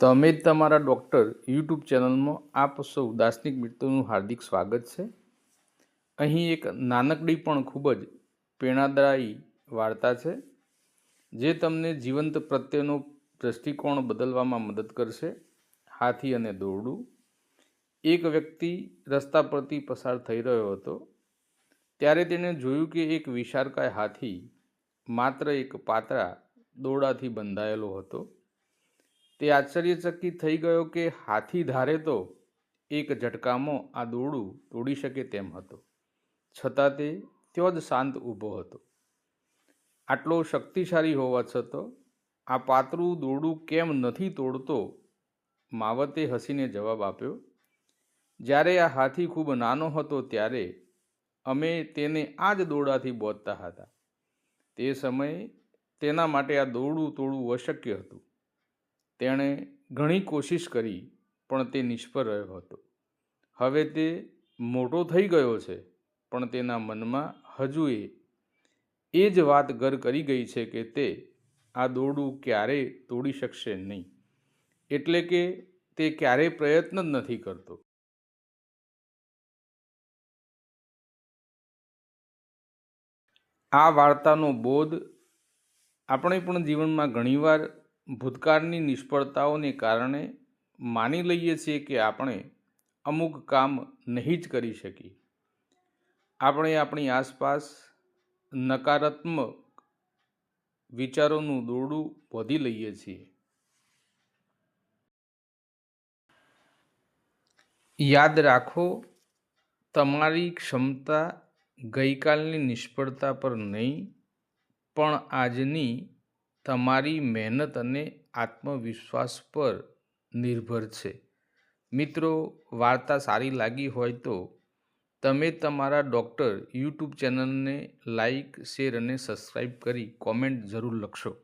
તમે જ તમારા ડૉક્ટર યુટ્યુબ ચેનલમાં આપ સૌ દાર્શનિક મિત્રોનું હાર્દિક સ્વાગત છે. અહીં એક નાનકડી પણ ખૂબ જ પ્રેરણાદાયી વાર્તા છે, જે તમને જીવંત પ્રત્યેનો દૃષ્ટિકોણ બદલવામાં મદદ કરશે. હાથી અને દોરડું. એક વ્યક્તિ રસ્તા પરથી પસાર થઈ રહ્યો હતો. ત્યારે તેણે જોયું કે એક વિશાળકાય હાથી માત્ર એક પાતળા દોરડાથી બંધાયેલો હતો. તે આશ્ચર્યચકિત થઈ ગયો કે હાથી ધારે તો એક ઝટકામાં આ દોરડું તોડી શકે તેમ હતો. છતાં તે ત્યો જ શાંત ઊભો હતો. આટલો શક્તિશાળી હોવા છતાં આ પાતળું દોરડું કેમ નથી તોડતો? માવતે હસીને જવાબ આપ્યો, જ્યારે આ હાથી ખૂબ નાનો હતો ત્યારે અમે તેને આ જ દોરડાથી બોધતા હતા. તે સમયે તેના માટે આ દોરડું તોડવું અશક્ય હતું. તેણે ઘણી કોશિશ કરી, પણ તે નિષ્ફળ રહ્યો હતો. હવે તે મોટો થઈ ગયો છે, પણ તેના મનમાં હજુ એ એ જ વાત ઘર કરી ગઈ છે કે તે આ દોરડું ક્યારેય તોડી શકશે નહીં. એટલે કે તે ક્યારેય પ્રયત્ન જ નથી કરતો. આ વાર્તાનો બોધ આપણે પણ જીવનમાં ઘણીવાર ભૂતકાળની નિષ્ફળતાઓને કારણે માની લઈએ છીએ કે આપણે અમુક કામ નહીં જ કરી શકીએ. આપણે આપણી આસપાસ નકારાત્મક વિચારોનું દોરડું વધી લઈએ છીએ. યાદ રાખો, તમારી ક્ષમતા ગઈકાલની નિષ્ફળતા પર નહીં, પણ આજની તમારી મહેનત અને આત્મવિશ્વાસ પર નિર્ભર છે. મિત્રો, વાર્તા સારી લાગી હોય તો તમે તમારા ડૉક્ટર યુટ્યુબ ચેનલને લાઈક, શેર અને સબસ્ક્રાઈબ કરી કોમેન્ટ જરૂર લખશો.